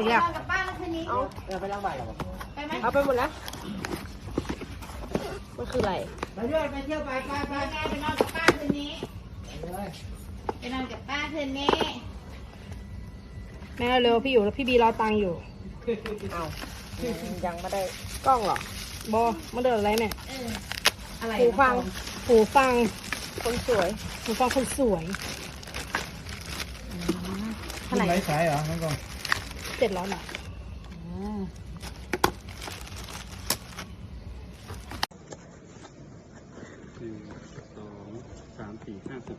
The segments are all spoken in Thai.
อีกอะนอนกับป้าแล้วคืนนี้เออไปล้างบ่ายหรอไปไหมเอาไปหมดแล้วมันคืออะไรไปด้วยไปเที่ยวไปไปไปไปไงไปนอนกับป้าคืนนี้เลยไปนอนกับป้าคืนนี้แม่เร็วพี่อยู่แล้วพี่บีรอตังค์อยู่เอายังไม่ได้กล้องเหรอบอมันเดินอะไรเนี่ยเอออะไรหูฟังหูฟัง คนสวยหูฟังคนสวยเท่าไหร่ไร้สายเหรอน้องกอง เสร็จแล้วนะหนึ่งสองสามสี่ห้าหก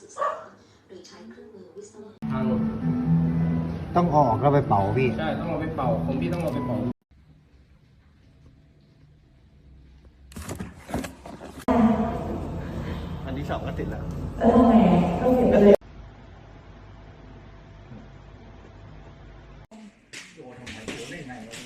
สื่อสาร โดใช้เครื่องมือวิศวกรรม ทางต้องออกแล้วไปเป่าพี่ ใช่ ต้องเราไปเป่าผมพี่ต้องเราไปเป่า อันที่สองก็ติดแล้ว เออแหมก็ติดไปเลยโยนทำไมโยนได้ไงวะ